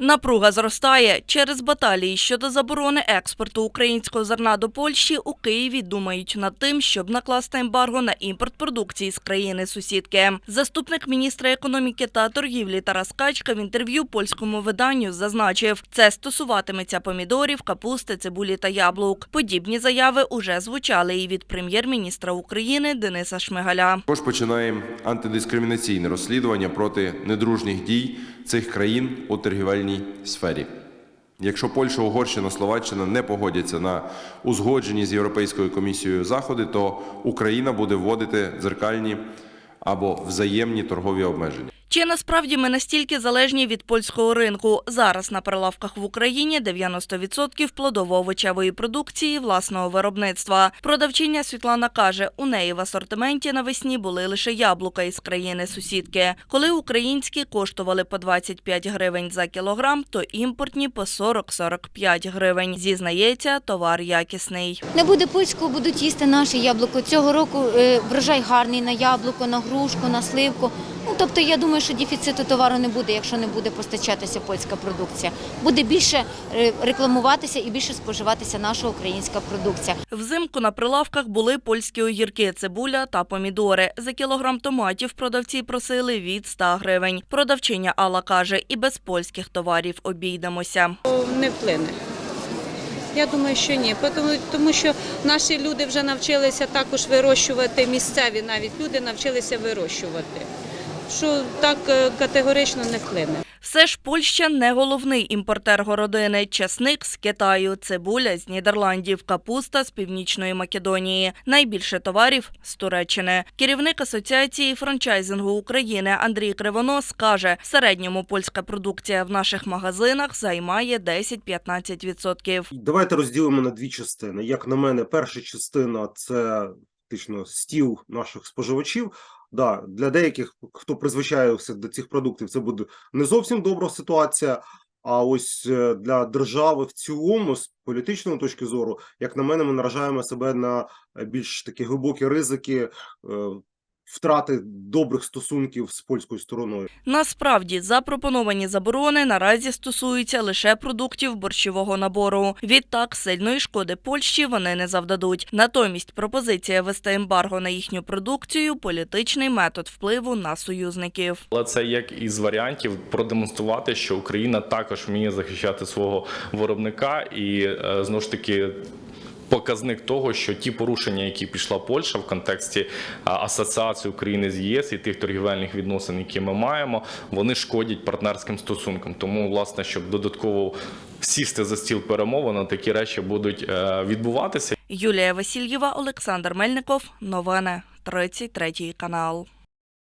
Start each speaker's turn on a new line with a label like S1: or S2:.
S1: Напруга зростає через баталії щодо заборони експорту українського зерна до Польщі. У Києві думають над тим, щоб накласти ембарго на імпорт продукції з країни сусідки. Заступник міністра економіки та торгівлі Тарас Качка в інтерв'ю польському виданню зазначив, це стосуватиметься помідорів, капусти, цибулі та яблук. Подібні заяви уже звучали і від прем'єр-міністра України Дениса Шмигаля.
S2: Також починаємо антидискримінаційне розслідування проти недружніх дій цих країн у торгівельній сфері. Якщо Польща, Угорщина, Словаччина не погодяться на узгоджені з Європейською комісією заходи, то Україна буде вводити дзеркальні або взаємні торгові обмеження.
S1: Чи насправді ми настільки залежні від польського ринку? Зараз на прилавках в Україні 90% плодово-овочевої продукції власного виробництва. Продавчиня Світлана каже, у неї в асортименті навесні були лише яблука із країни сусідки. Коли українські коштували по 25 гривень за кілограм, то імпортні по 40-45 гривень. Зізнається, товар якісний.
S3: Не буде польського, будуть їсти наше яблуко. Цього року е, врожай гарний на яблуко, на грушку, на сливку. Тобто я думаю, що дефіциту товару не буде, якщо не буде постачатися польська продукція. Буде більше е, рекламуватися і більше споживатися наша українська продукція.
S1: Взимку на прилавках були польські огірки, цибуля та помідори. За кілограм томатів продавці просили від 100 гривень. Продавчиня Алла каже, і без польських товарів обійдемося.
S4: не вплине. Я думаю, що ні, тому що наші люди вже навчилися також вирощувати, місцеві навіть люди навчилися вирощувати, що так е, категорично не вплине.
S1: Все ж Польща не головний імпортер городини. Часник з Китаю, цибуля з Нідерландів, капуста з Північної Македонії. Найбільше товарів з Туреччини. Керівник асоціації франчайзингу України Андрій Кривонос каже, в середньому польська продукція в наших магазинах займає 10-15%.
S5: Давайте розділимо на дві частини. Як на мене, перша частина це фактично стіл наших споживачів. Да, для деяких, хто призвичаєвся до цих продуктів, це буде не зовсім добра ситуація. А ось е, для держави в цілому, з політичної точки зору, як на мене, ми наражаємо себе на е, більш такі глибокі ризики е, втрати добрих стосунків з польською стороною.
S1: Насправді запропоновані заборони наразі стосуються лише продуктів борщового набору. Відтак сильної шкоди Польщі вони не завдадуть. Натомість пропозиція вести ембарго на їхню продукцію політичний метод впливу на союзників.
S6: Але це як із варіантів продемонструвати, що Україна також вміє захищати свого виробника, і е, знову ж таки. Показник того, що ті порушення, які пішла Польща в контексті асоціації України з ЄС і тих торгівельних відносин, які ми маємо, вони шкодять партнерським стосункам. Тому, власне, щоб додатково сісти за стіл перемовин, такі речі будуть е, відбуватися.
S1: Юлія Васильєва, Олександр Мельников. Новини 33 канал.